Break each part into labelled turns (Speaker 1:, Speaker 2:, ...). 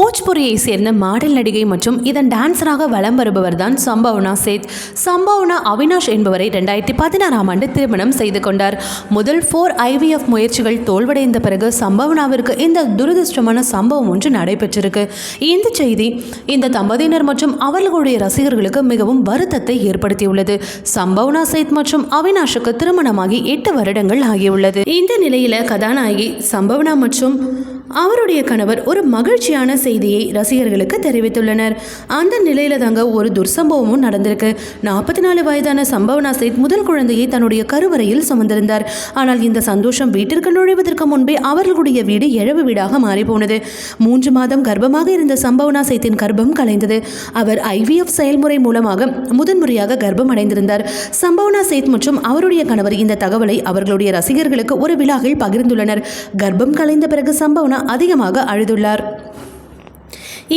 Speaker 1: போஜ்புரியை சேர்ந்த மாடல் நடிகை மற்றும் இதன் டான்சராக வலம் வருபவர் தான் சம்பவனா சேத். சம்பவனா அவினாஷ் என்பவரை ரெண்டாயிரத்தி பதினாறாம் ஆண்டு திருமணம் செய்து கொண்டார். முதல் ஃபோர் ஐவிஎஃப் முயற்சிகள் தோல்வடைந்த பிறகு சம்பவனாவிற்கு இந்த துரதிருஷ்டமான சம்பவம் ஒன்று நடைபெற்றிருக்கு. இந்த செய்தி இந்த தம்பதியினர் மற்றும் அவர்களுடைய ரசிகர்களுக்கு மிகவும் வருத்தத்தை ஏற்படுத்தியுள்ளது. சம்பவனா சேத் மற்றும் அவினாஷுக்கு திருமணமாகி எட்டு வருடங்கள் ஆகியுள்ளது. இந்த நிலையில கதாநாயகி சம்பவனா மற்றும் அவருடைய கணவர் ஒரு மகிழ்ச்சியான செய்தியை ரசிகர்களுக்கு தெரிவித்துள்ளனர். அந்த நிலையில தாங்க ஒரு துர்சம்பவமும் நடந்திருக்கு. நாற்பத்தி நாலு வயதான சம்பவனா சேத் முதல் குழந்தையை தன்னுடைய கருவறையில் சுமந்திருந்தார். ஆனால் இந்த சந்தோஷம் வீட்டிற்கு நுழைவதற்கு முன்பே அவர்களுடைய வீடு இழவு வீடாக மாறி போனது மூன்று மாதம் கர்ப்பமாக இருந்த சம்பவனா சேத்தின் கர்ப்பம் கலைந்தது. அவர் ஐவிஎஃப் செயல்முறை மூலமாக முதன்முறையாக கர்ப்பம் அடைந்திருந்தார் சம்பவனா சேத் மற்றும் அவருடைய கணவர் இந்த தகவலை அவர்களுடைய ரசிகர்களுக்கு ஒரு விழாவில் பகிர்ந்துள்ளனர். கர்ப்பம் கலைந்த பிறகு சம்பவனா அதிகமாக அழுதுள்ளார்.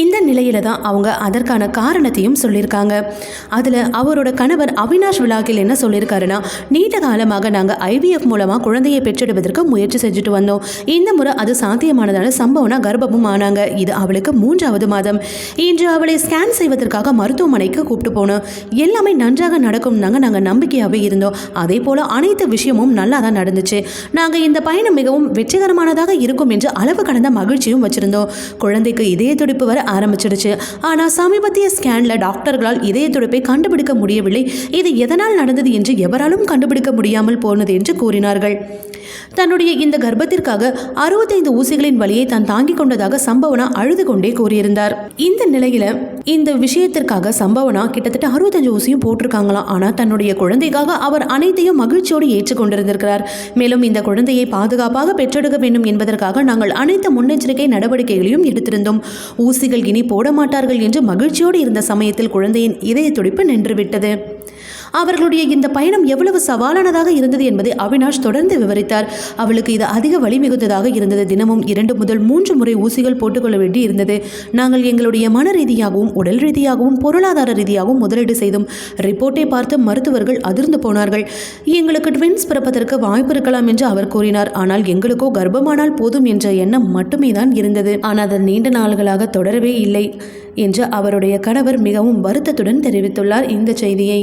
Speaker 1: இந்த நிலையில தான் அவங்க அதற்கான காரணத்தையும் சொல்லியிருக்காங்க. அதில் அவரோட கணவர் அவினாஷ் விழாக்கில் என்ன சொல்லியிருக்காருன்னா நீண்ட காலமாக நாங்கள் ஐவிஎஃப் மூலமாக குழந்தையை பெற்றெடுப்பதற்கு முயற்சி செஞ்சுட்டு வந்தோம். இந்த முறை அது சாத்தியமானதால சம்பவனா கர்ப்பமும் ஆனாங்க. இது அவளுக்கு மூன்றாவது மாதம். இன்று அவளை ஸ்கேன் செய்வதற்காக மருத்துவமனைக்கு கூப்பிட்டு போனோம். எல்லாமே நன்றாக நடக்கும் நாங்கள் நாங்கள் நம்பிக்கையாகவே இருந்தோம். அதே போல் அனைத்து விஷயமும் நல்லா தான் நடந்துச்சு. நாங்கள் இந்த பயணம் மிகவும் வெற்றிகரமானதாக இருக்கும் என்று அளவு கடந்த மகிழ்ச்சியும் வச்சிருந்தோம். குழந்தைக்கு இதய துடிப்பு வர ஆரம்பிச்சிடுச்சு. ஆனால் சமீபத்திய ஸ்கேனில் டாக்டர்களால் இதய துடிப்பை கண்டுபிடிக்க முடியவில்லை. இது எதனால் நடந்தது என்று எவராலும் கண்டுபிடிக்க முடியாமல் போனது என்று கூறினார்கள். தன்னுடைய இந்த கர்ப்பத்திற்காக அறுபத்தைந்து ஊசிகளின் வழியை தான் தாங்கிக் கொண்டதாக சம்பவனா அழுது கொண்டே கூறியிருந்தார். இந்த நிலையில இந்த விஷயத்திற்காக சம்பவனா கிட்டத்தட்ட அறுபத்தஞ்சு ஊசியும் போட்டிருக்காங்களாம். ஆனால் தன்னுடைய குழந்தைக்காக அவர் அனைத்தையும் மகிழ்ச்சியோடு ஏற்றுக்கொண்டிருந்திருக்கிறார் மேலும் இந்த குழந்தையை பாதுகாப்பாக பெற்றெடுக்க வேண்டும் என்பதற்காக நாங்கள் அனைத்து முன்னெச்சரிக்கை நடவடிக்கைகளையும் எடுத்திருந்தோம். ஊசிகள் இனி போட மாட்டார்கள் என்று மகிழ்ச்சியோடு இருந்த சமயத்தில் குழந்தையின் இதய துடிப்பு நின்றுவிட்டது. அவர்களுடைய இந்த பயணம் எவ்வளவு சவாலானதாக இருந்தது என்பதை அவினாஷ் தொடர்ந்து விவரித்தார். அவளுக்கு இது அதிக வலி மிகுந்ததாக இருந்தது. தினமும் இரண்டு முதல் மூன்று முறை ஊசிகள் போட்டுக்கொள்ள வேண்டி இருந்தது. நாங்கள் எங்களுடைய மன ரீதியாகவும் உடல் ரீதியாகவும் பொருளாதார ரீதியாகவும் முதலீடு செய்தோம் ரிப்போர்ட்டை பார்த்து மருத்துவர்கள் அதிர்ந்து போனார்கள். எங்களுக்கு ட்வின்ஸ் பிறப்பதற்கு வாய்ப்பு இருக்கலாம் என்று அவர் கூறினார். ஆனால் எங்களுக்கோ கர்ப்பமானால் போதும் என்ற எண்ணம் மட்டுமே தான் இருந்தது. ஆனால் அது நீண்ட நாள்களாக தொடரவே இல்லை என்று அவருடைய கணவர் மிகவும் வருத்தத்துடன் தெரிவித்துள்ளார். இந்த செய்தியை